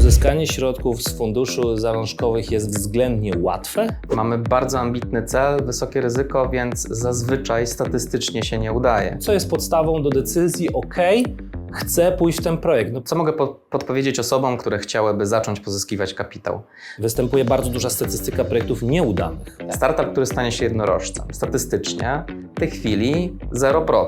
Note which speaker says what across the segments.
Speaker 1: Pozyskanie środków z funduszu zalążkowych jest względnie łatwe.
Speaker 2: Mamy bardzo ambitny cel, wysokie ryzyko, więc zazwyczaj statystycznie się nie udaje.
Speaker 1: Co jest podstawą do decyzji, OK, chcę pójść w ten projekt? No,
Speaker 2: Co mogę po- podpowiedzieć osobom, które chciałyby zacząć pozyskiwać kapitał?
Speaker 1: występuje bardzo duża statystyka projektów nieudanych.
Speaker 2: Startup, który stanie się jednorożcem, statystycznie w tej chwili 0%.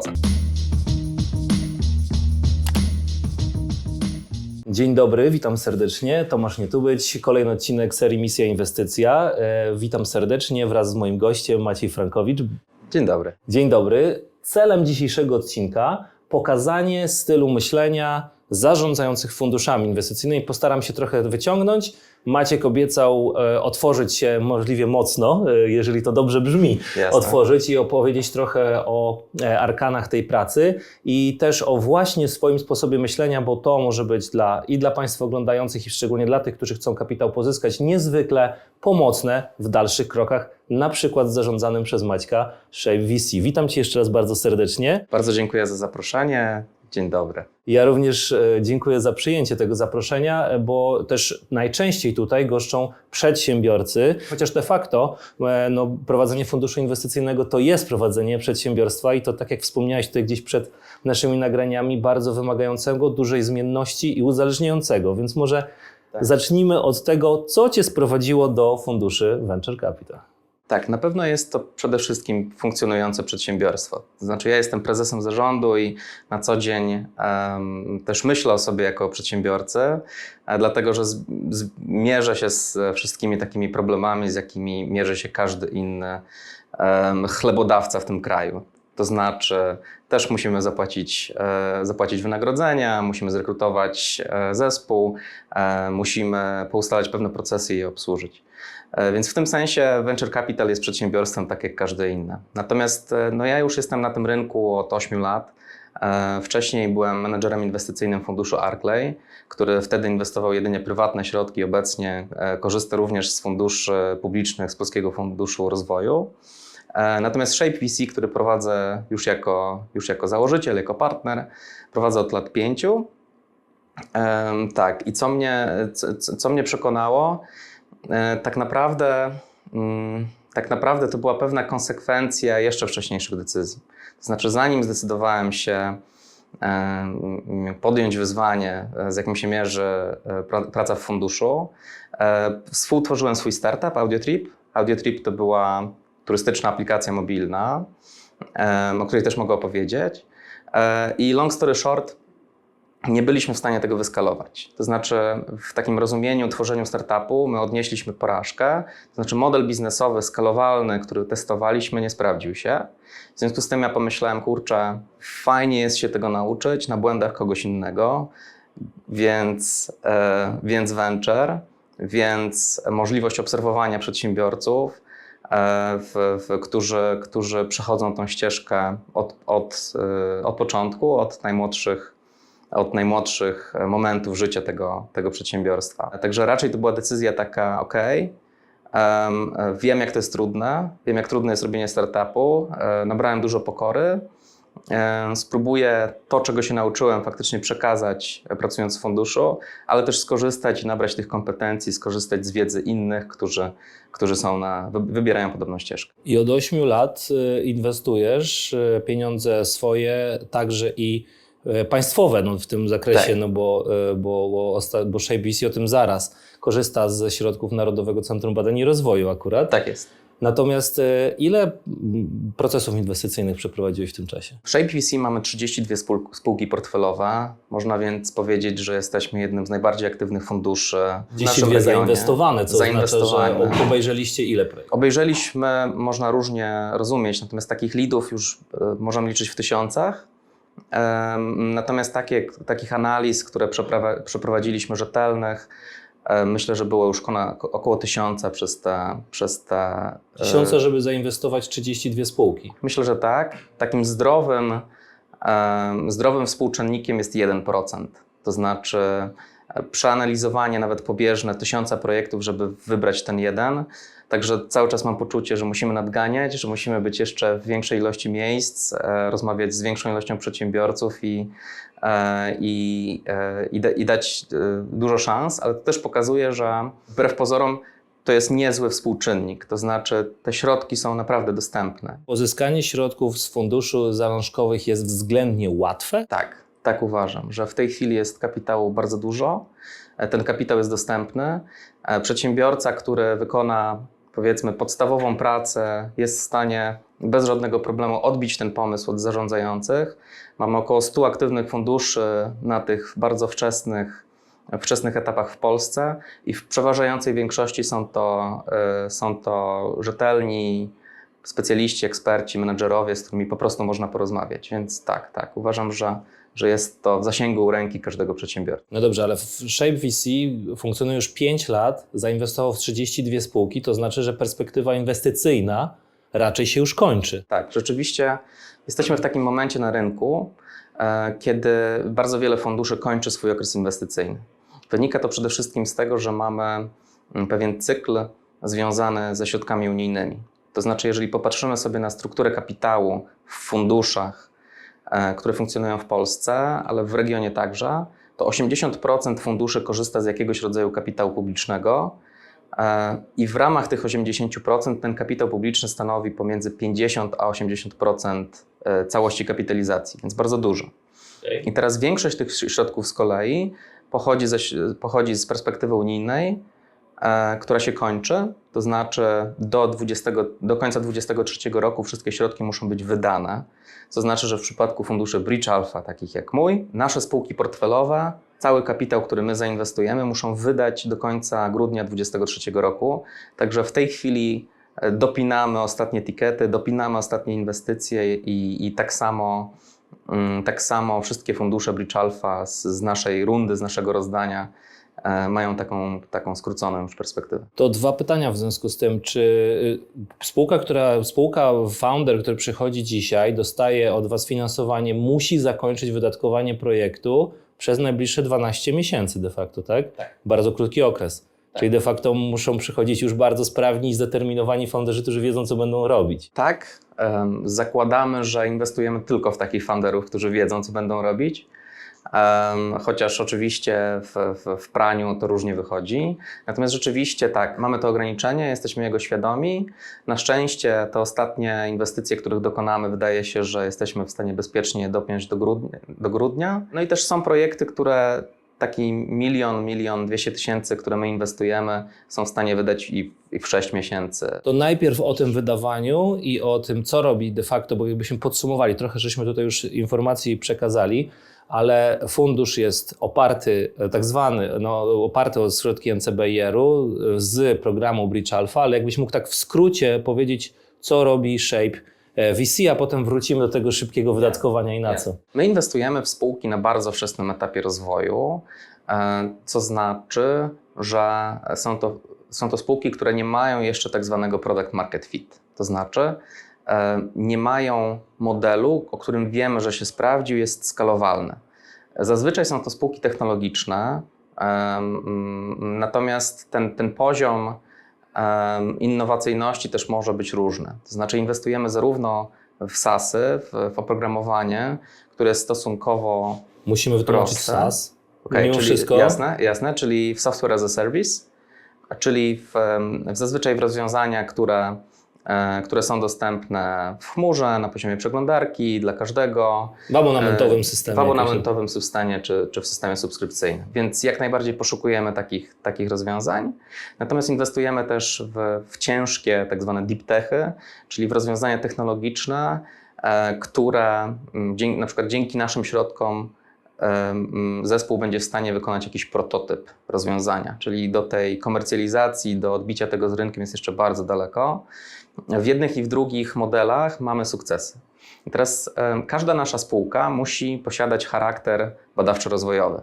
Speaker 1: Dzień dobry, witam serdecznie. Tomasz Nietubyć, kolejny odcinek serii Misja Inwestycja. E, witam serdecznie wraz z moim gościem Maciej Frankowicz.
Speaker 2: Dzień dobry.
Speaker 1: Dzień dobry. Celem dzisiejszego odcinka pokazanie stylu myślenia zarządzających funduszami inwestycyjnymi. Postaram się trochę wyciągnąć. Maciek obiecał e, otworzyć się możliwie mocno, e, jeżeli to dobrze brzmi,
Speaker 2: Jasne.
Speaker 1: otworzyć i opowiedzieć trochę o e, arkanach tej pracy i też o właśnie swoim sposobie myślenia, bo to może być dla, i dla Państwa oglądających, i szczególnie dla tych, którzy chcą kapitał pozyskać, niezwykle pomocne w dalszych krokach, na przykład zarządzanym przez Maćka Shape VC. Witam Cię jeszcze raz bardzo serdecznie.
Speaker 2: Bardzo dziękuję za zaproszenie. Dzień dobry.
Speaker 1: Ja również e, dziękuję za przyjęcie tego zaproszenia, e, bo też najczęściej tutaj goszczą przedsiębiorcy, chociaż de facto e, no, prowadzenie funduszu inwestycyjnego to jest prowadzenie przedsiębiorstwa i to tak jak wspomniałeś tutaj gdzieś przed naszymi nagraniami, bardzo wymagającego dużej zmienności i uzależniającego, więc może
Speaker 2: Tak.
Speaker 1: zacznijmy od tego, co Cię sprowadziło do funduszy Venture Capital.
Speaker 2: Tak, na pewno jest to przede wszystkim funkcjonujące przedsiębiorstwo. To znaczy, ja jestem prezesem zarządu i na co dzień em, też myślę o sobie jako przedsiębiorcy, e, dlatego że mierzę się z wszystkimi takimi problemami, z jakimi mierzy się każdy inny em, chlebodawca w tym kraju. To znaczy, też musimy zapłacić, e, zapłacić wynagrodzenia, musimy zrekrutować e, zespół, e, musimy poustalać pewne procesy i je obsłużyć. Więc w tym sensie Venture Capital jest przedsiębiorstwem tak jak każde inne. Natomiast no ja już jestem na tym rynku od 8 lat. Wcześniej byłem menedżerem inwestycyjnym funduszu Arkley, który wtedy inwestował jedynie prywatne środki. Obecnie korzysta również z funduszy publicznych z Polskiego Funduszu Rozwoju. E, Natomiast Shape VC, który prowadzę już jako, już jako założyciel, jako partner, prowadzę od lat pięciu. Tak, i co mnie, co, co- mnie przekonało, E, tak naprawdę, mm, tak naprawdę to była pewna konsekwencja jeszcze wcześniejszych decyzji. To znaczy, zanim zdecydowałem się podjąć wyzwanie, e, z jakim się mierzy pra- praca w funduszu, współtworzyłem swój startup AudioTrip. AudioTrip to była turystyczna aplikacja mobilna, o której też mogę opowiedzieć. E, I long story short, nie byliśmy w stanie tego wyskalować. To znaczy, w takim rozumieniu, tworzeniu startupu, my odnieśliśmy porażkę. To znaczy, model biznesowy, skalowalny, który testowaliśmy, nie sprawdził się. W związku z tym ja pomyślałem, kurczę, fajnie jest się tego nauczyć na błędach kogoś innego, więc, e, więc venture, więc możliwość obserwowania przedsiębiorców, w, w, którzy, którzy przechodzą tą ścieżkę od, od, e, od początku, od najmłodszych od najmłodszych e, momentów życia tego, tego przedsiębiorstwa. Także raczej to była decyzja taka, ok, em, e, wiem jak to jest trudne, wiem jak trudne jest robienie startupu, e, nabrałem dużo pokory, e, spróbuję to, czego się nauczyłem, faktycznie przekazać e, pracując w funduszu, ale też skorzystać i nabrać tych kompetencji, skorzystać z wiedzy innych, którzy, którzy są na, wy- wybierają podobną ścieżkę.
Speaker 1: I od 8 lat y, inwestujesz y, pieniądze swoje, także i y, państwowe no, w tym zakresie,
Speaker 2: Tak.
Speaker 1: no bo, y, bo, bo, bo o tym zaraz korzysta ze środków Narodowego Centrum Badań i Rozwoju akurat.
Speaker 2: Tak jest.
Speaker 1: Natomiast y, ile procesów inwestycyjnych przeprowadziłeś w tym czasie?
Speaker 2: W Shape VC mamy 32 spół- spółki portfelowe. Można więc powiedzieć, że jesteśmy jednym z najbardziej aktywnych funduszy w
Speaker 1: Gdzieś
Speaker 2: naszym
Speaker 1: dwie
Speaker 2: regionie.
Speaker 1: zainwestowane, co oznacza, że
Speaker 2: Zainwestowane.
Speaker 1: obejrzeliście ile projektów?
Speaker 2: Obejrzeliśmy, można różnie rozumieć, natomiast takich leadów już e, możemy liczyć w tysiącach. Natomiast takie, takich analiz, które przeprowadziliśmy rzetelnych, e, myślę, że było już około tysiąca przez te, przez te e,
Speaker 1: Tysiące, żeby zainwestować w 32 spółki.
Speaker 2: Myślę, że tak. Takim zdrowym, em, zdrowym współczynnikiem jest 1%. To znaczy, e, przeanalizowanie nawet pobieżne tysiąca projektów, żeby wybrać ten jeden. Także cały czas mam poczucie, że musimy nadganiać, że musimy być jeszcze w większej ilości miejsc, e, rozmawiać z większą ilością przedsiębiorców i, e, i, e, i, da, i dać dużo szans, ale to też pokazuje, że wbrew pozorom to jest niezły współczynnik. To znaczy, te środki są naprawdę dostępne.
Speaker 1: Pozyskanie środków z funduszu zalążkowych jest względnie łatwe.
Speaker 2: Tak, tak uważam, że w tej chwili jest kapitału bardzo dużo. E, Ten kapitał jest dostępny. E, Przedsiębiorca, który wykona powiedzmy podstawową pracę, jest w stanie bez żadnego problemu odbić ten pomysł od zarządzających. Mamy około 100 aktywnych funduszy na tych bardzo wczesnych, wczesnych etapach w Polsce i w przeważającej większości są to, e, są to rzetelni specjaliści, eksperci, menedżerowie, z którymi po prostu można porozmawiać. Więc tak, tak, uważam, że, że jest to w zasięgu ręki każdego przedsiębiorcy.
Speaker 1: No dobrze, ale Shape VC funkcjonuje już 5 lat, zainwestował w 32 spółki, to znaczy, że perspektywa inwestycyjna raczej się już kończy.
Speaker 2: Tak, rzeczywiście jesteśmy w takim momencie na rynku, e, kiedy bardzo wiele funduszy kończy swój okres inwestycyjny. Wynika to przede wszystkim z tego, że mamy mm, pewien cykl związany ze środkami unijnymi. To znaczy, jeżeli popatrzymy sobie na strukturę kapitału w funduszach, które funkcjonują w Polsce, ale w regionie także, to 80% funduszy korzysta z jakiegoś rodzaju kapitału publicznego. E, I w ramach tych 80% ten kapitał publiczny stanowi pomiędzy 50 a 80% e, całości kapitalizacji, więc bardzo dużo. I teraz większość tych środków z kolei pochodzi, ze, pochodzi z perspektywy unijnej, e, która się kończy, to znaczy do, 20, do końca 2023 roku wszystkie środki muszą być wydane. Co znaczy, że w przypadku funduszy Bridge Alpha, takich jak mój, nasze spółki portfelowe, cały kapitał, który my zainwestujemy, muszą wydać do końca grudnia 2023 roku. Także w tej chwili e, dopinamy ostatnie tikety, dopinamy ostatnie inwestycje i, i tak samo Mm, Tak samo wszystkie fundusze Bridge Alpha z, z naszej rundy, z naszego rozdania e, mają taką, taką skróconą już perspektywę.
Speaker 1: To dwa pytania w związku z tym, czy y, spółka, która, spółka, founder, który przychodzi dzisiaj, dostaje od Was finansowanie, musi zakończyć wydatkowanie projektu przez najbliższe 12 miesięcy de facto, tak?
Speaker 2: Tak.
Speaker 1: Bardzo krótki okres. Czyli de facto muszą przychodzić już bardzo sprawni i zdeterminowani founderzy, którzy wiedzą, co będą robić.
Speaker 2: Tak, zakładamy, że inwestujemy tylko w takich funderów, którzy wiedzą, co będą robić. Chociaż oczywiście w, w, w praniu to różnie wychodzi. Natomiast rzeczywiście tak, mamy to ograniczenie, jesteśmy jego świadomi. Na szczęście te ostatnie inwestycje, których dokonamy, wydaje się, że jesteśmy w stanie bezpiecznie dopiąć do grudnia. Do grudnia. No i też są projekty, które taki milion, milion dwieście tysięcy, które my inwestujemy, są w stanie wydać i, i w 6 miesięcy.
Speaker 1: To najpierw o tym wydawaniu i o tym, co robi de facto, bo jakbyśmy podsumowali, trochę żeśmy tutaj już informacji przekazali, ale fundusz jest oparty, e, tak zwany, no, oparty o środki NCBR-u z programu Bridge Alpha, ale jakbyś mógł tak w skrócie powiedzieć, co robi Shape e, VC, a potem wrócimy do tego szybkiego wydatkowania i na co.
Speaker 2: My inwestujemy w spółki na bardzo wczesnym etapie rozwoju, e, co znaczy, że są to, są to spółki, które nie mają jeszcze tak zwanego product market fit. To znaczy, e, nie mają modelu, o którym wiemy, że się sprawdził, jest skalowalny. Zazwyczaj są to spółki technologiczne, em, natomiast ten, ten poziom em, innowacyjności też może być różny. To znaczy, inwestujemy zarówno w SaaSy, w, w oprogramowanie, które jest stosunkowo
Speaker 1: Musimy wytłumaczyć
Speaker 2: Proste.
Speaker 1: SaaS.
Speaker 2: Okej,
Speaker 1: Mimo
Speaker 2: czyli
Speaker 1: wszystko.
Speaker 2: jasne, jasne, czyli w software as a service, czyli w, w zazwyczaj w rozwiązania, które, e, które są dostępne w chmurze, na poziomie przeglądarki dla każdego.
Speaker 1: W abonamentowym
Speaker 2: e,
Speaker 1: systemie.
Speaker 2: W abonamentowym systemie czy, czy w systemie subskrypcyjnym. Więc jak najbardziej poszukujemy takich, takich rozwiązań. Natomiast inwestujemy też w, w ciężkie, tak zwane deep techy, czyli w rozwiązania technologiczne, e, które dzięki, na przykład dzięki naszym środkom zespół będzie w stanie wykonać jakiś prototyp rozwiązania, czyli do tej komercjalizacji, do odbicia tego z rynkiem jest jeszcze bardzo daleko. W jednych i w drugich modelach mamy sukcesy. I teraz każda nasza spółka musi posiadać charakter badawczo-rozwojowy.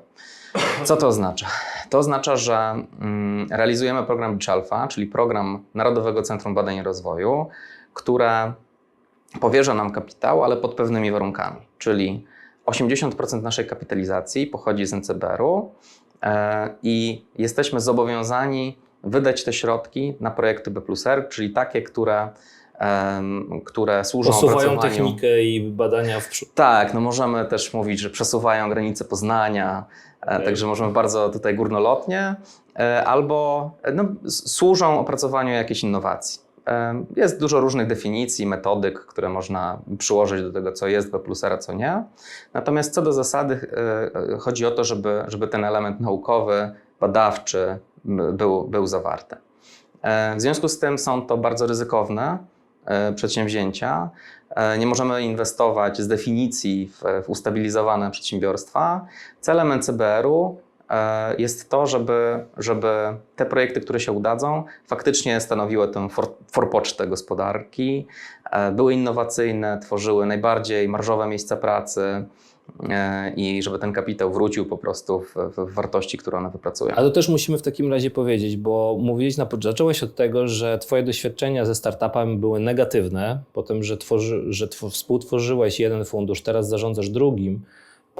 Speaker 2: Co to oznacza? To oznacza, że mm, realizujemy program Beach Alpha, czyli program Narodowego Centrum Badań i Rozwoju, które powierza nam kapitał, ale pod pewnymi warunkami, czyli 80% naszej kapitalizacji pochodzi z NCBR-u, e, i jesteśmy zobowiązani wydać te środki na projekty B plus R, czyli takie, które, które służą
Speaker 1: Posuwają technikę i badania w przód.
Speaker 2: Tak, no możemy też mówić, że przesuwają granice Poznania, e,
Speaker 1: Okej.
Speaker 2: także możemy bardzo tutaj górnolotnie, e, albo no, służą opracowaniu jakiejś innowacji. Jest dużo różnych definicji, metodyk, które można przyłożyć do tego, co jest B plus R, a co nie. Natomiast co do zasady e, e, chodzi o to, żeby, żeby ten element naukowy, badawczy był, był zawarty. E, W związku z tym są to bardzo ryzykowne przedsięwzięcia. Nie możemy inwestować z definicji w, w ustabilizowane przedsiębiorstwa. Celem NCBR-u jest to, żeby, żeby te projekty, które się udadzą, faktycznie stanowiły tę for, forpocztę gospodarki, e, były innowacyjne, tworzyły najbardziej marżowe miejsca pracy e, i żeby ten kapitał wrócił po prostu w, w wartości, które one wypracują.
Speaker 1: Ale to też musimy w takim razie powiedzieć, bo mówiłeś na zacząłeś od tego, że twoje doświadczenia ze startupami były negatywne, potem, że, tworzy, że tw- współtworzyłeś jeden fundusz, teraz zarządzasz drugim,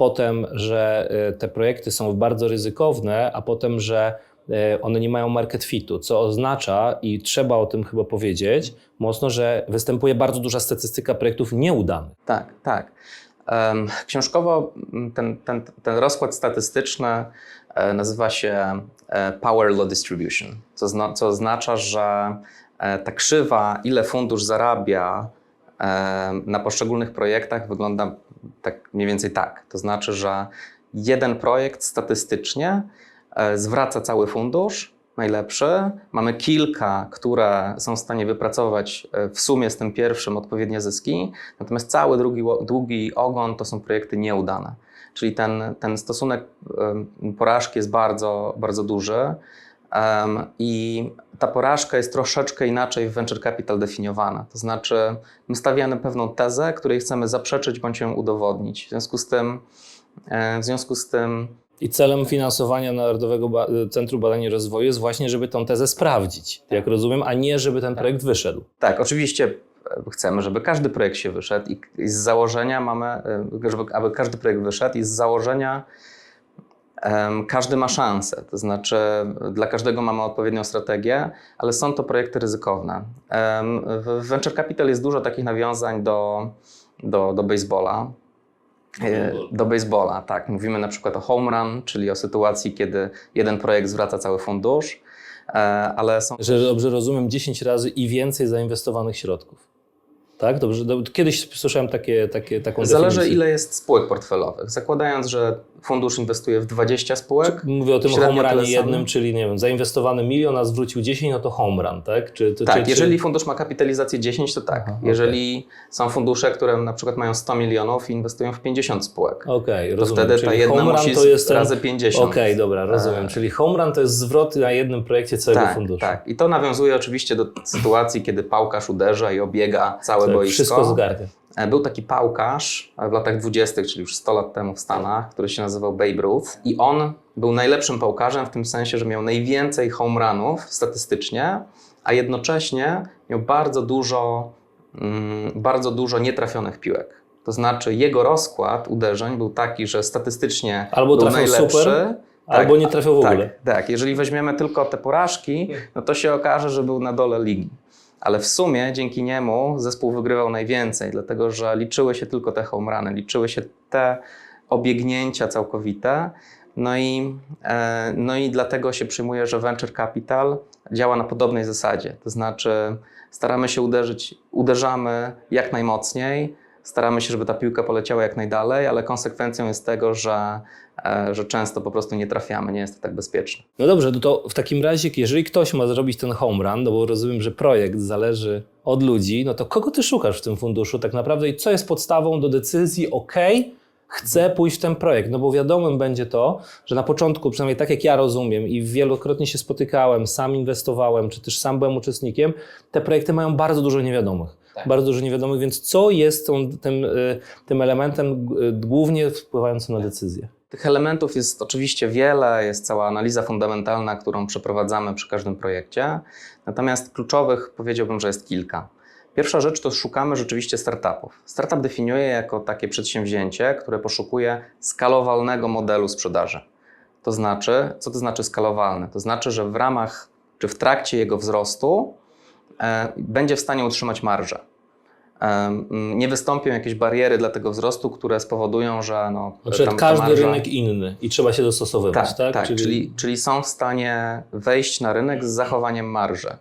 Speaker 1: potem, że y, te projekty są bardzo ryzykowne, a potem, że y, one nie mają market fitu, co oznacza, i trzeba o tym chyba powiedzieć mocno, że występuje bardzo duża statystyka projektów nieudanych.
Speaker 2: Tak, tak. Książkowo ten, ten, ten rozkład statystyczny e, nazywa się e, Power Law Distribution, co, zna, co oznacza, że e, ta krzywa, ile fundusz zarabia na poszczególnych projektach, wygląda tak mniej więcej tak. To znaczy, że jeden projekt statystycznie e, zwraca cały fundusz, najlepszy. Mamy kilka, które są w stanie wypracować e, w sumie z tym pierwszym odpowiednie zyski, natomiast cały drugi, długi ogon to są projekty nieudane. Czyli ten, ten stosunek em, porażki jest bardzo, bardzo duży. I ta porażka jest troszeczkę inaczej w venture capital definiowana. To znaczy, my stawiamy pewną tezę, której chcemy zaprzeczyć bądź ją udowodnić. W związku z tym, w związku z tym
Speaker 1: I celem finansowania Narodowego Centrum Badań i Rozwoju jest właśnie, żeby tą tezę sprawdzić, jak rozumiem, a nie żeby ten projekt wyszedł.
Speaker 2: Tak, oczywiście chcemy, żeby każdy projekt się wyszedł i, z założenia mamy, żeby aby każdy projekt wyszedł i z założenia każdy ma szansę. To znaczy dla każdego mamy odpowiednią strategię, ale są to projekty ryzykowne. W Venture Capital jest dużo takich nawiązań do, do, do baseballa. E, Do baseballa, tak. Mówimy na przykład o home run, czyli o sytuacji, kiedy jeden projekt zwraca cały fundusz, e, ale są
Speaker 1: Że dobrze rozumiem, 10 razy i więcej zainwestowanych środków. Tak? Dobrze. Do, kiedyś słyszałem takie, takie, taką
Speaker 2: Zależy,
Speaker 1: definicję.
Speaker 2: ile jest spółek portfelowych. Zakładając, że fundusz inwestuje w 20 spółek.
Speaker 1: Mówię o tym home jednym, czyli nie wiem, zainwestowany milion, a zwrócił 10, no to home run, tak? Czy, to,
Speaker 2: Tak,
Speaker 1: czy,
Speaker 2: jeżeli fundusz ma kapitalizację 10, to tak.
Speaker 1: Aha,
Speaker 2: jeżeli są fundusze, które na przykład mają 100 milionów i inwestują w 50 spółek,
Speaker 1: Okej,
Speaker 2: to
Speaker 1: rozumiem.
Speaker 2: wtedy ta
Speaker 1: Czyli
Speaker 2: jedna
Speaker 1: home run
Speaker 2: musi
Speaker 1: to jest ten...
Speaker 2: razy 50.
Speaker 1: Okej, dobra, rozumiem.
Speaker 2: E,
Speaker 1: Czyli home run to jest zwrot na jednym projekcie całego
Speaker 2: tak,
Speaker 1: funduszu.
Speaker 2: tak. I to nawiązuje oczywiście do sytuacji, kiedy pałkarz uderza i obiega całe
Speaker 1: Tak,
Speaker 2: boisko.
Speaker 1: Wszystko zgarnia.
Speaker 2: E, Był taki pałkarz e, w latach 20., czyli już 100 lat temu w Stanach, który się nazywał Babe Ruth. I on był najlepszym pałkarzem w tym sensie, że miał najwięcej home runów statystycznie, a jednocześnie miał bardzo dużo, mm, bardzo dużo nietrafionych piłek. To znaczy jego rozkład uderzeń był taki, że statystycznie
Speaker 1: Albo
Speaker 2: był najlepszy.
Speaker 1: super,
Speaker 2: Tak,
Speaker 1: albo nie trafiał w ogóle.
Speaker 2: Tak, tak, jeżeli weźmiemy tylko te porażki, no to się okaże, że był na dole ligi. Ale w sumie dzięki niemu zespół wygrywał najwięcej, dlatego że liczyły się tylko te home liczyły się te obiegnięcia całkowite. No i, e, no i dlatego się przyjmuje, że venture capital działa na podobnej zasadzie. To znaczy staramy się uderzyć, uderzamy jak najmocniej, staramy się, żeby ta piłka poleciała jak najdalej, ale konsekwencją jest tego, że, e, że często po prostu nie trafiamy, nie jest to tak bezpieczne.
Speaker 1: No dobrze, no to w takim razie, jeżeli ktoś ma zrobić ten home run, no bo rozumiem, że projekt zależy od ludzi, no to kogo ty szukasz w tym funduszu tak naprawdę i co jest podstawą do decyzji, ok, chcę pójść w ten projekt? No bo wiadomym będzie to, że na początku, przynajmniej tak jak ja rozumiem i wielokrotnie się spotykałem, sam inwestowałem, czy też sam byłem uczestnikiem, te projekty mają bardzo dużo niewiadomych.
Speaker 2: Tak.
Speaker 1: Bardzo dużo niewiadomych, więc co jest tą, tym, y, tym elementem y, głównie wpływającym na decyzję?
Speaker 2: Tych elementów jest oczywiście wiele, jest cała analiza fundamentalna, którą przeprowadzamy przy każdym projekcie. Natomiast kluczowych powiedziałbym, że jest kilka. Pierwsza rzecz to szukamy rzeczywiście startupów. Startup definiuje jako takie przedsięwzięcie, które poszukuje skalowalnego modelu sprzedaży. To znaczy, co to znaczy skalowalny? To znaczy, że w ramach czy w trakcie jego wzrostu e, będzie w stanie utrzymać marżę. E, m, nie wystąpią jakieś bariery dla tego wzrostu, które spowodują, że no,
Speaker 1: Na przykład
Speaker 2: tam ta
Speaker 1: każdy
Speaker 2: marża-
Speaker 1: rynek inny i trzeba się dostosowywać,
Speaker 2: tak,
Speaker 1: tak?
Speaker 2: tak, Czyli... Czyli, są w stanie wejść na rynek z zachowaniem marży.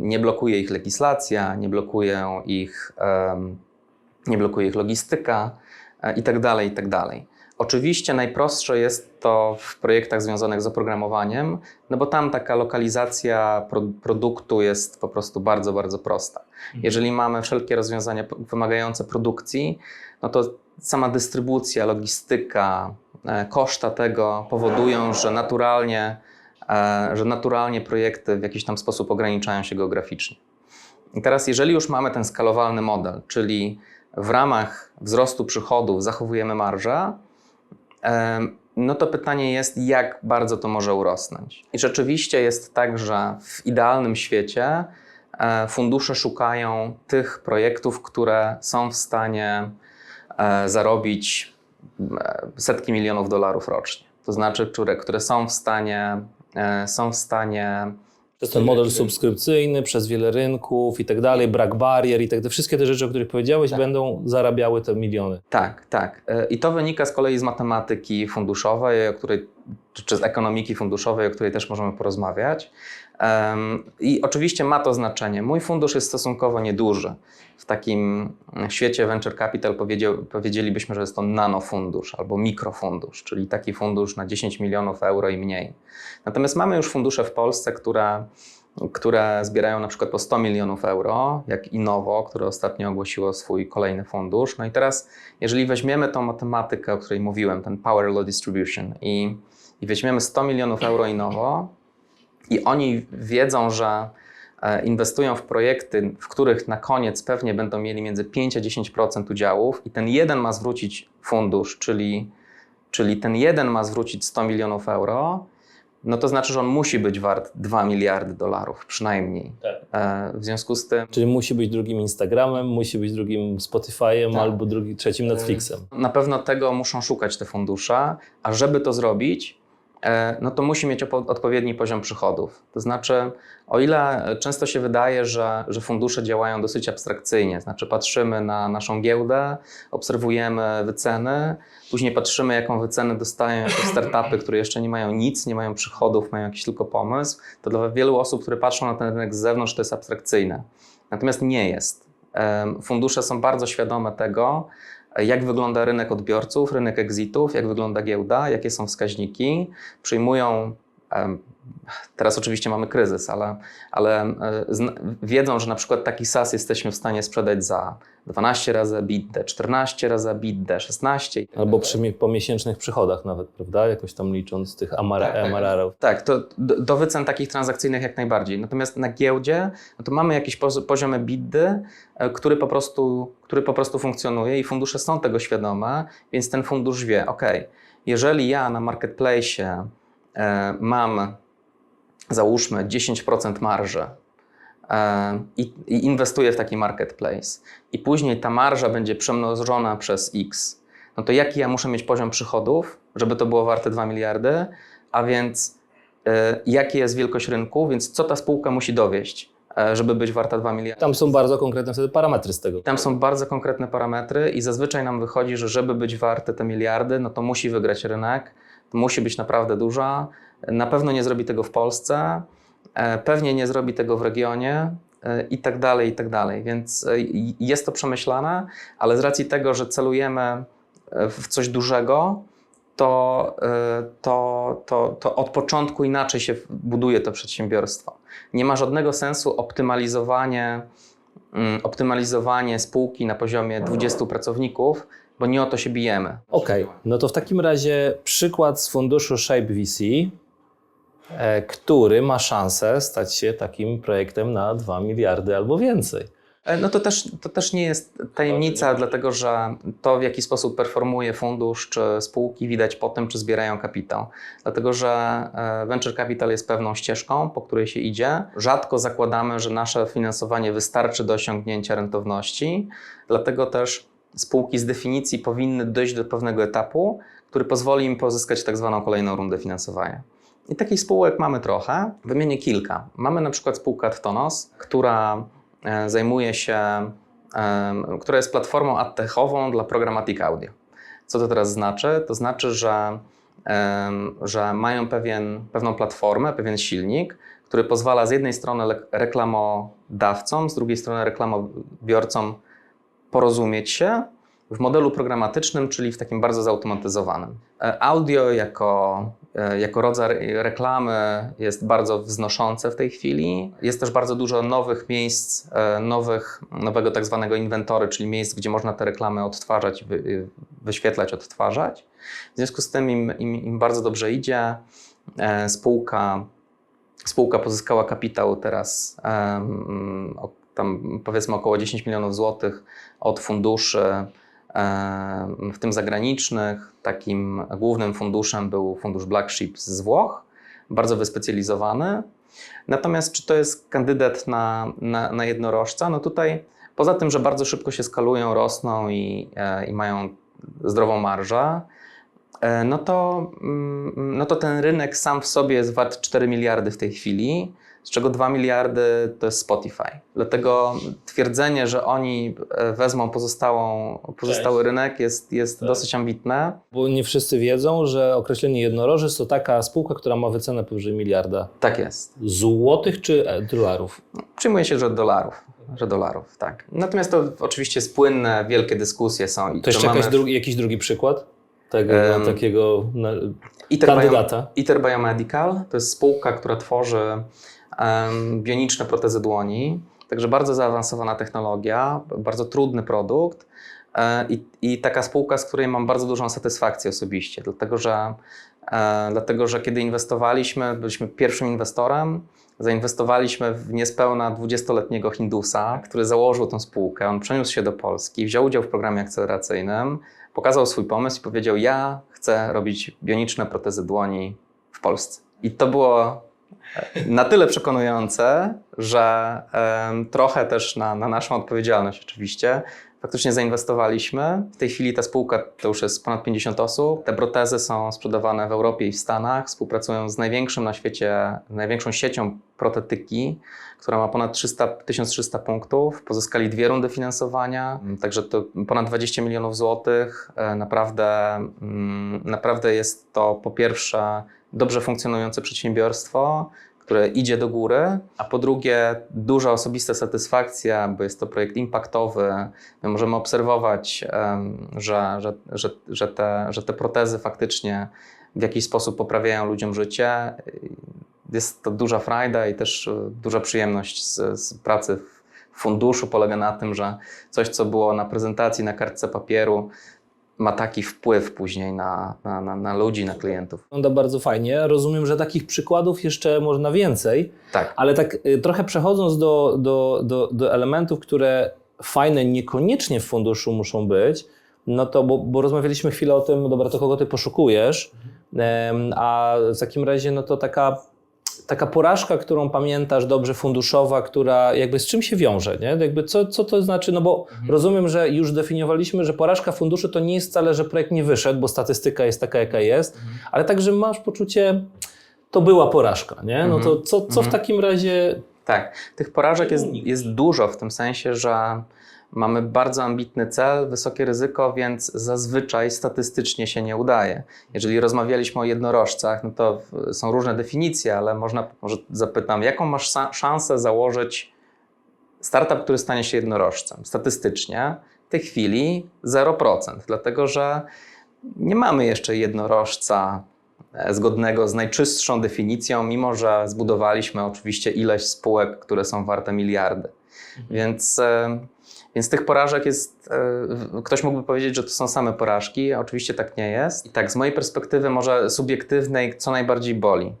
Speaker 2: Nie blokuje ich legislacja, nie blokuje ich, nie blokuje ich logistyka e, i tak dalej, i tak dalej. Oczywiście najprostsze jest to w projektach związanych z oprogramowaniem, no bo tam taka lokalizacja pro, produktu jest po prostu bardzo, bardzo prosta. Jeżeli mamy wszelkie rozwiązania wymagające produkcji, no to sama dystrybucja, logistyka, e, koszta tego powodują, że naturalnie, e, że naturalnie projekty w jakiś tam sposób ograniczają się geograficznie. I teraz, jeżeli już mamy ten skalowalny model, czyli w ramach wzrostu przychodów zachowujemy marżę, em, no to pytanie jest, jak bardzo to może urosnąć. I rzeczywiście jest tak, że w idealnym świecie e, fundusze szukają tych projektów, które są w stanie e, zarobić e, setki milionów dolarów rocznie. To znaczy, które, które są w stanie, e, są w stanie
Speaker 1: To jest ten model subskrypcyjny przez wiele rynków i tak dalej, brak barier i tak dalej. Wszystkie te rzeczy, o których powiedziałeś,
Speaker 2: Tak.
Speaker 1: będą zarabiały te miliony.
Speaker 2: Tak, tak. E, I to wynika z kolei z matematyki funduszowej, o której, czy z ekonomiki funduszowej, o której też możemy porozmawiać. I oczywiście ma to znaczenie. Mój fundusz jest stosunkowo nieduży. W takim świecie venture capital powiedzielibyśmy, że jest to nanofundusz albo mikrofundusz, czyli taki fundusz na 10 milionów euro i mniej. Natomiast mamy już fundusze w Polsce, które które zbierają na przykład po 100 milionów euro, jak Innovo, które ostatnio ogłosiło swój kolejny fundusz. No i teraz, jeżeli weźmiemy tą matematykę, o której mówiłem, ten Power Law Distribution i, i weźmiemy 100 milionów euro Innovo i oni wiedzą, że e, inwestują w projekty, w których na koniec pewnie będą mieli między 5 a 10% udziałów i ten jeden ma zwrócić fundusz, czyli, czyli ten jeden ma zwrócić 100 milionów euro, no to znaczy, że on musi być wart 2 miliardy dolarów przynajmniej.
Speaker 1: Tak.
Speaker 2: E, w związku z tym
Speaker 1: Czyli musi być drugim Instagramem, musi być drugim Spotify'em
Speaker 2: Tak.
Speaker 1: albo drugi, trzecim Netflixem.
Speaker 2: na pewno tego muszą szukać te fundusze, a żeby to zrobić, e, no to musi mieć odpowiedni poziom przychodów. To znaczy, o ile często się wydaje, że, że fundusze działają dosyć abstrakcyjnie, znaczy patrzymy na naszą giełdę, obserwujemy wyceny, później patrzymy, jaką wycenę dostają jakieś startupy, które jeszcze nie mają nic, nie mają przychodów, mają jakiś tylko pomysł, to dla wielu osób, które patrzą na ten rynek z zewnątrz, to jest abstrakcyjne. Natomiast nie jest. Fundusze są bardzo świadome tego, jak wygląda rynek odbiorców, rynek exitów, jak wygląda giełda, jakie są wskaźniki. Przyjmują, teraz oczywiście mamy kryzys, ale, ale wiedzą, że na przykład taki SaaS jesteśmy w stanie sprzedać za 12 razy EBITDA, 14 razy EBITDA, 16. i tak
Speaker 1: Albo przy, po miesięcznych przychodach nawet, prawda? Jakoś tam licząc tych amar-
Speaker 2: Tak, tak.
Speaker 1: MRR-ów.
Speaker 2: Tak, to do, do wycen takich transakcyjnych jak najbardziej. Natomiast na giełdzie no to mamy jakiś poz, poziom EBITDA, e, który po, prostu, który po prostu funkcjonuje i fundusze są tego świadome, więc ten fundusz wie, ok, jeżeli ja na marketplace mam załóżmy 10% marży e, i, i inwestuję w taki marketplace. I później ta marża będzie przemnożona przez X, no to jaki ja muszę mieć poziom przychodów, żeby to było warte 2 miliardy, a więc e, jaki jest wielkość rynku, więc co ta spółka musi dowieść, e, żeby być warta 2 miliardy.
Speaker 1: Tam są bardzo konkretne wtedy parametry z tego.
Speaker 2: Tam są bardzo konkretne parametry i zazwyczaj nam wychodzi, że żeby być warte te miliardy, no to musi wygrać rynek, musi być naprawdę duża. Na pewno nie zrobi tego w Polsce, e, pewnie nie zrobi tego w regionie e, i tak dalej, i tak dalej. Więc e, jest to przemyślane, ale z racji tego, że celujemy w coś dużego, to, to, to, to od początku inaczej się buduje to przedsiębiorstwo. Nie ma żadnego sensu optymalizowanie mm, optymalizowanie spółki na poziomie 20 pracowników, bo nie o to się bijemy.
Speaker 1: Okej, no to w takim razie przykład z funduszu Shape VC, e, który ma szansę stać się takim projektem na 2 miliardy albo więcej.
Speaker 2: E, No to też, to też nie jest tajemnica, dlatego że to, w jaki sposób performuje fundusz czy spółki, widać po tym, czy zbierają kapitał. Dlatego, że e, venture capital jest pewną ścieżką, po której się idzie. Rzadko zakładamy, że nasze finansowanie wystarczy do osiągnięcia rentowności, dlatego też spółki z definicji powinny dojść do pewnego etapu, który pozwoli im pozyskać tak zwaną kolejną rundę finansowania. I takich spółek mamy trochę. Wymienię kilka. Mamy na przykład spółkę Adtonos, która e, zajmuje się, em, która jest platformą adtechową dla Programmatic Audio. Co to teraz znaczy? To znaczy, że, em, że mają pewien, pewną platformę, pewien silnik, który pozwala z jednej strony reklamodawcom, z drugiej strony reklamobiorcom porozumieć się w modelu programatycznym, czyli w takim bardzo zautomatyzowanym. E, Audio jako, e, jako rodzaj reklamy jest bardzo wznoszące w tej chwili. Jest też bardzo dużo nowych miejsc, e, nowych, nowego tak zwanego inwentory, czyli miejsc, gdzie można te reklamy odtwarzać, wy, wyświetlać, odtwarzać. W związku z tym im, im, im bardzo dobrze idzie, spółka, spółka pozyskała kapitał teraz o, tam powiedzmy około 10 milionów złotych od funduszy, em, w tym zagranicznych. Takim głównym funduszem był fundusz Black Sheep z Włoch, bardzo wyspecjalizowany. Natomiast czy to jest kandydat na, na, na jednorożca? No tutaj poza tym, że bardzo szybko się skalują, rosną i, e, i mają zdrową marżę, e, no to, mm, no to ten rynek sam w sobie jest wart 4 miliardy w tej chwili, z czego 2 miliardy to jest Spotify. Dlatego twierdzenie, że oni e, wezmą pozostałą, pozostały rynek jest, jest
Speaker 1: Tak.
Speaker 2: dosyć ambitne.
Speaker 1: Bo nie wszyscy wiedzą, że określenie jednorożec to taka spółka, która ma wycenę powyżej miliarda
Speaker 2: Tak jest.
Speaker 1: złotych czy e, dolarów.
Speaker 2: Przyjmuje się, że dolarów. Że dolarów, tak. Natomiast to oczywiście jest płynne, wielkie dyskusje są. I
Speaker 1: To jeszcze
Speaker 2: mamy
Speaker 1: drugi, jakiś drugi przykład tego
Speaker 2: Em,
Speaker 1: takiego na,
Speaker 2: ITER
Speaker 1: kandydata?
Speaker 2: ITER Biomedical to jest spółka, która tworzy bioniczne protezy dłoni. Także bardzo zaawansowana technologia, bardzo trudny produkt e, i, i taka spółka, z której mam bardzo dużą satysfakcję osobiście, dlatego że, e, dlatego, że kiedy inwestowaliśmy, byliśmy pierwszym inwestorem, zainwestowaliśmy w niespełna 20-letniego Hindusa, który założył tą spółkę. On przeniósł się do Polski, wziął udział w programie akceleracyjnym, pokazał swój pomysł i powiedział: Ja chcę robić bioniczne protezy dłoni w Polsce. I to było na tyle przekonujące, że trochę też na, na naszą odpowiedzialność oczywiście faktycznie zainwestowaliśmy. W tej chwili ta spółka to już jest ponad 50 osób. Te protezy są sprzedawane w Europie i w Stanach. Współpracują z największym na świecie, największą siecią protetyki, która ma ponad 300, 1300 punktów. Pozyskali dwie rundy finansowania, także to ponad 20 milionów złotych. E, Naprawdę, mm, naprawdę jest to po pierwsze dobrze funkcjonujące przedsiębiorstwo, które idzie do góry, a po drugie duża osobista satysfakcja, bo jest to projekt impaktowy. My możemy obserwować, że, że, że, że, te, że te protezy faktycznie w jakiś sposób poprawiają ludziom życie. Jest to duża frajda i też e, duża przyjemność z, z pracy w funduszu polega na tym, że coś, co było na prezentacji na kartce papieru, ma taki wpływ później na, na, na, na ludzi, na klientów.
Speaker 1: Wygląda bardzo fajnie. Rozumiem, że takich przykładów jeszcze można więcej,
Speaker 2: Tak.
Speaker 1: ale tak y, trochę przechodząc do, do, do, do elementów, które fajne niekoniecznie w funduszu muszą być, no to, bo, bo rozmawialiśmy chwilę o tym, dobra, to kogo ty poszukujesz, Em, a w takim razie, no to taka, taka porażka, którą pamiętasz dobrze, funduszowa, która jakby z czym się wiąże, nie? Jakby co, co to znaczy, no bo rozumiem, że już definiowaliśmy, że porażka funduszu to nie jest wcale, że projekt nie wyszedł, bo statystyka jest taka, jaka jest, ale także masz poczucie, to była porażka, nie? No to co, co w takim razie
Speaker 2: Tak, tych porażek jest, jest dużo w tym sensie, że mamy bardzo ambitny cel, wysokie ryzyko, więc zazwyczaj statystycznie się nie udaje. Jeżeli rozmawialiśmy o jednorożcach, no to są różne definicje, ale można, może zapytam, jaką masz szansę założyć startup, który stanie się jednorożcem? Statystycznie w tej chwili 0%, dlatego że nie mamy jeszcze jednorożca zgodnego z najczystszą definicją, mimo że zbudowaliśmy oczywiście ileś spółek, które są warte miliardy. Więc, e, więc tych porażek jest. e, Ktoś mógłby powiedzieć, że to są same porażki, a oczywiście tak nie jest. I tak, z mojej perspektywy, może subiektywnej, co najbardziej boli.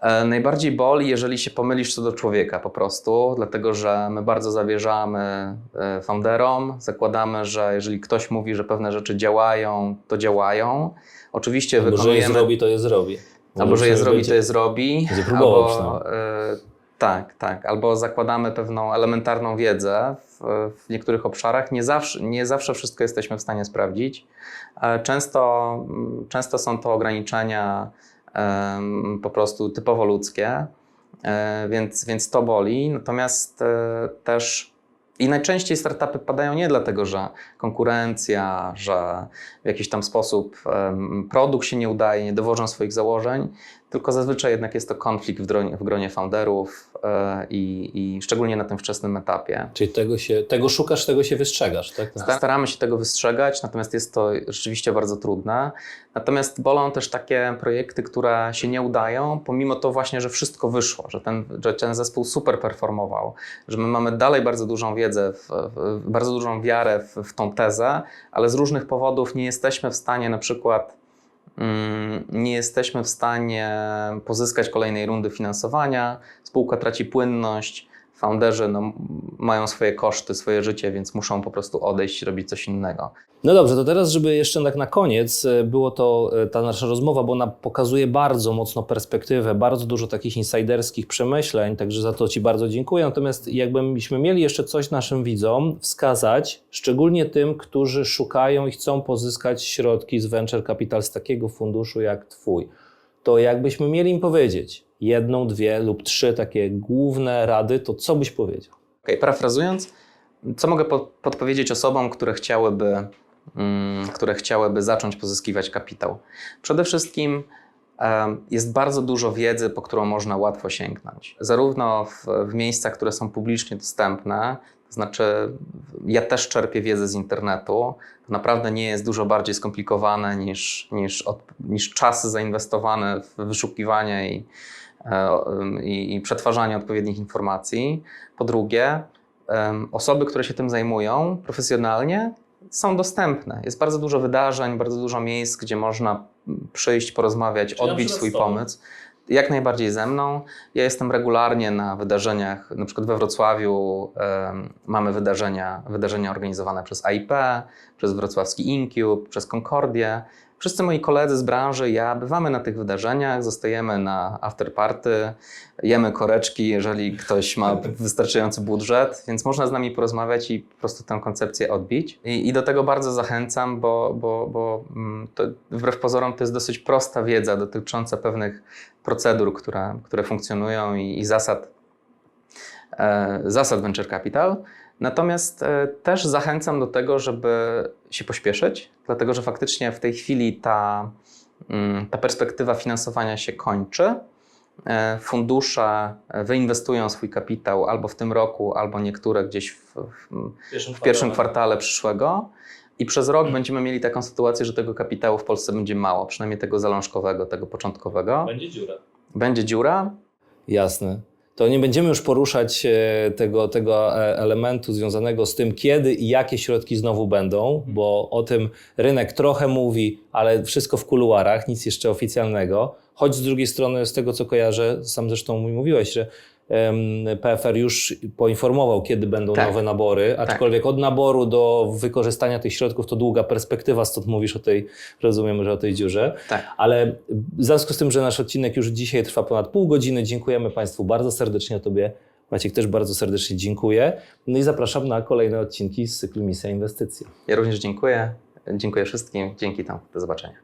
Speaker 2: E, Najbardziej boli, jeżeli się pomylisz co do człowieka po prostu, dlatego że my bardzo zawierzamy e, founderom, zakładamy, że jeżeli ktoś mówi, że pewne rzeczy działają, to działają. Oczywiście
Speaker 1: albo że je
Speaker 2: wykonujemy...
Speaker 1: zrobi, to je zrobi.
Speaker 2: Albo że je
Speaker 1: Może
Speaker 2: zrobi,
Speaker 1: będzie-
Speaker 2: to je zrobi.
Speaker 1: będzie próbował
Speaker 2: albo, e, Tak, tak. Albo zakładamy pewną elementarną wiedzę w, w niektórych obszarach. Nie zawsze, nie zawsze wszystko jesteśmy w stanie sprawdzić. Często, często są to ograniczenia po prostu typowo ludzkie, e, więc, więc to boli. Natomiast e, też i najczęściej startupy padają nie dlatego, że konkurencja, że w jakiś tam sposób produkt się nie udaje, nie dowożą swoich założeń, tylko zazwyczaj jednak jest to konflikt w gronie, w gronie founderów e, i, i szczególnie na tym wczesnym etapie.
Speaker 1: Czyli tego, się, tego szukasz, tego się wystrzegasz, tak?
Speaker 2: Sta- Staramy się tego wystrzegać, natomiast jest to rzeczywiście bardzo trudne. Natomiast bolą też takie projekty, które się nie udają, pomimo to właśnie, że wszystko wyszło, że ten, że ten zespół super performował, że my mamy dalej bardzo dużą wiedzę, w, w, bardzo dużą wiarę w, w tą tezę, ale z różnych powodów nie jesteśmy w stanie na przykład nie jesteśmy w stanie pozyskać kolejnej rundy finansowania, spółka traci płynność, founderzy no, mają swoje koszty, swoje życie, więc muszą po prostu odejść i robić coś innego.
Speaker 1: No dobrze, to teraz, żeby jeszcze tak na koniec e, było to e, ta nasza rozmowa, bo ona pokazuje bardzo mocno perspektywę, bardzo dużo takich insiderskich przemyśleń, także za to Ci bardzo dziękuję. Natomiast jakbyśmy mieli jeszcze coś naszym widzom wskazać, szczególnie tym, którzy szukają i chcą pozyskać środki z venture capital z takiego funduszu jak Twój, to jakbyśmy mieli im powiedzieć jedną, dwie lub trzy takie główne rady, to co byś powiedział?
Speaker 2: Okay, parafrazując, co mogę po- podpowiedzieć osobom, które chciałyby, mm, które chciałyby zacząć pozyskiwać kapitał? Przede wszystkim jest bardzo dużo wiedzy, po którą można łatwo sięgnąć. Zarówno w, w miejscach, które są publicznie dostępne, to znaczy ja też czerpię wiedzę z internetu. To naprawdę nie jest dużo bardziej skomplikowane niż, niż, od, niż czasy zainwestowane w wyszukiwanie i, i, i przetwarzanie odpowiednich informacji. Po drugie, osoby, które się tym zajmują profesjonalnie, są dostępne. Jest bardzo dużo wydarzeń, bardzo dużo miejsc, gdzie można przyjść, porozmawiać,
Speaker 1: Czyli
Speaker 2: odbić swój pomysł. Jak najbardziej ze mną. Ja jestem regularnie na wydarzeniach, na przykład we Wrocławiu mamy wydarzenia, wydarzenia organizowane przez AIP, przez wrocławski Incube, przez Concordię. Wszyscy moi koledzy z branży, ja bywamy na tych wydarzeniach, zostajemy na afterparty, jemy koreczki, jeżeli ktoś ma wystarczający budżet, więc można z nami porozmawiać i po prostu tę koncepcję odbić. I, i do tego bardzo zachęcam, bo, bo, bo mm, to, wbrew pozorom to jest dosyć prosta wiedza dotycząca pewnych procedur, które, które funkcjonują i, i zasad, e, zasad venture capital. Natomiast e, też zachęcam do tego, żeby się pośpieszyć, dlatego że faktycznie w tej chwili ta, mm, ta perspektywa finansowania się kończy. E, Fundusze wyinwestują swój kapitał albo w tym roku, albo niektóre gdzieś w, w, w pierwszym kwartale przyszłego. I przez rok będziemy mieli taką sytuację, że tego kapitału w Polsce będzie mało, przynajmniej tego zalążkowego, tego początkowego.
Speaker 1: Będzie dziura.
Speaker 2: Będzie dziura,
Speaker 1: Jasne. To nie będziemy już poruszać e, tego, tego e, elementu związanego z tym, kiedy i jakie środki znowu będą, bo o tym rynek trochę mówi, ale wszystko w kuluarach, nic jeszcze oficjalnego. Choć z drugiej strony, z tego co kojarzę, sam zresztą mówiłeś, że PFR już poinformował, kiedy będą
Speaker 2: Tak.
Speaker 1: nowe nabory, aczkolwiek od naboru do wykorzystania tych środków to długa perspektywa, stąd mówisz o tej, rozumiem, że o tej dziurze.
Speaker 2: tak.
Speaker 1: Ale w związku z tym, że nasz odcinek już dzisiaj trwa ponad pół godziny, dziękujemy Państwu bardzo serdecznie, Tobie Maciek też bardzo serdecznie dziękuję. No i zapraszam na kolejne odcinki z cyklu Misja Inwestycji.
Speaker 2: Ja również dziękuję. Dziękuję wszystkim. Dzięki tam. Do zobaczenia.